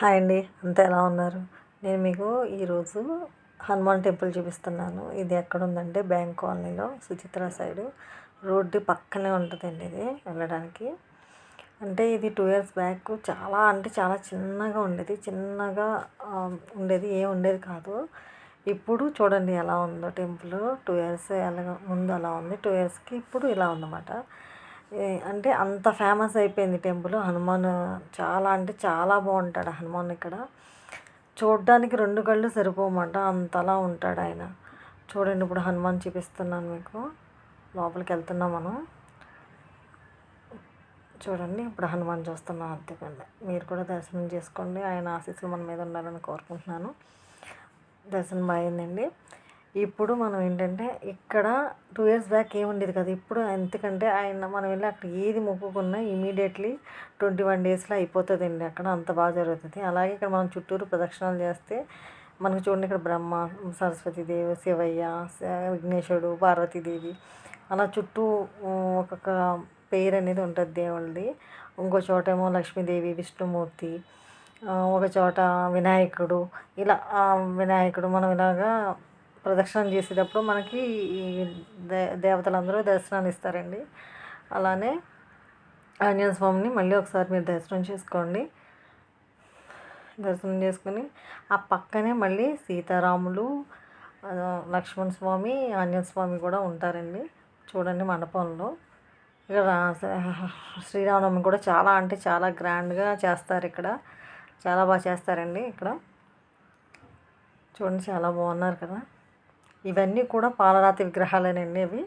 Hi అండి. అంతా ఎలా ఉన్నారు? నేను మీకు ఈరోజు హనుమాన్ టెంపుల్ చూపిస్తున్నాను. ఇది ఎక్కడ ఉందంటే బ్యాంక్ కాలనీలో సుచిత్ర సైడు. రోడ్డు పక్కనే ఉంటుందండి ఇది వెళ్ళడానికి. అంటే ఇది టూ ఇయర్స్ బ్యాక్ చాలా అంటే చాలా చిన్నగా ఉండేది. చిన్నగా ఉండేది ఏం ఉండేది కాదు. ఇప్పుడు చూడండి ఎలా ఉందో టెంపుల్. టూ ఇయర్స్ ఎలా ముందు అలా ఉంది. టూ ఇయర్స్కి ఇప్పుడు ఇలా ఉందన్నమాట. అంటే అంత ఫేమస్ అయిపోయింది టెంపుల్. హనుమాన్ చాలా అంటే చాలా బాగుంటాడు హనుమాన్ ఇక్కడ. చూడడానికి రెండు కళ్ళు సరిపోమాట అంతలా ఉంటాడు ఆయన. చూడండి ఇప్పుడు హనుమాన్ చూపిస్తున్నాను మీకు. లోపలికి వెళ్తున్నాం మనం. చూడండి ఇప్పుడు హనుమాన్ చూస్తున్నాం అంతేకండి మీరు కూడా దర్శనం చేసుకోండి. ఆయన ఆశీస్సులు మన మీద ఉండాలని కోరుకుంటున్నాను. దర్శనం బాగుందండి ఇప్పుడు మనం ఏంటంటే ఇక్కడ టూ ఇయర్స్ బ్యాక్ ఏముండేది కదా. ఇప్పుడు ఎందుకంటే ఆయన మనం వెళ్ళి అక్కడ ఏది మొక్కుకున్నా ఇమీడియట్లీ ట్వంటీ వన్ డేస్లో అయిపోతుందండి. అక్కడ అంత బాగా జరుగుతుంది. అలాగే ఇక్కడ మనం చుట్టూరు ప్రదక్షిణాలు చేస్తే మనకు చూడండి ఇక్కడ బ్రహ్మ సరస్వతీదేవి శివయ్య విఘ్నేశ్వరుడు పార్వతీదేవి అలా చుట్టూ ఒక్కొక్క పేరు అనేది ఉంటుంది దేవుళ్ళది. ఇంకో చోట ఏమో లక్ష్మీదేవి విష్ణుమూర్తి ఒక చోట వినాయకుడు. ఇలా వినాయకుడు మనం ఇలాగా ప్రదక్షిణం చేసేటప్పుడు మనకి ఈ దే దేవతలందరూ దర్శనాలు ఇస్తారండి అలానే ఆంజనేయ స్వామిని మళ్ళీ ఒకసారి మీరు దర్శనం చేసుకోండి. దర్శనం చేసుకొని ఆ పక్కనే మళ్ళీ సీతారాములు లక్ష్మణ స్వామి ఆంజనేయ స్వామి కూడా ఉంటారండి చూడండి మండపంలో. ఇక్కడ శ్రీరామనవమి కూడా చాలా అంటే చాలా గ్రాండ్గా చేస్తారు ఇక్కడ. చాలా బాగా చేస్తారండి ఇక్కడ. చూడండి చాలా బాగున్నారు కదా. ఇవన్నీ కూడా పాలరాతి విగ్రహాలేనండి ఇవి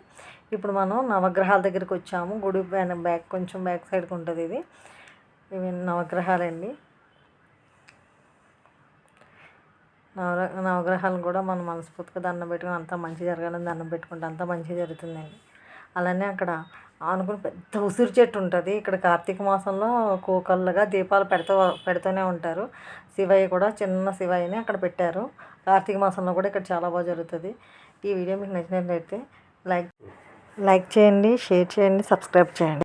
ఇప్పుడు మనం నవగ్రహాల దగ్గరికి వచ్చాము. గుడి బ్యాక్ కొంచెం బ్యాక్ సైడ్కి ఉంటుంది ఇది. ఇవి నవగ్రహాలండి. నవ నవగ్రహాలు కూడా మనం మనస్ఫూర్తిగా దండం పెట్టుకుని అంతా మంచి జరగాలని దండం పెట్టుకుంటే అంతా మంచి జరుగుతుందండి. అలానే అక్కడ ఆనుకుని పెద్ద ఉసిరి చెట్టు ఉంటుంది. ఇక్కడ కార్తీక మాసంలో కోకళ్ళగా దీపాలు పెడతా పెడుతూనే ఉంటారు. శివయ్య కూడా చిన్న శివయ్యని అక్కడ పెట్టారు. కార్తీక మాసంలో కూడా ఇక్కడ చాలా బాగా జరుగుతుంది. ఈ వీడియో మీకు నచ్చినట్లయితే లైక్ లైక్ చేయండి షేర్ చేయండి సబ్స్క్రైబ్ చేయండి.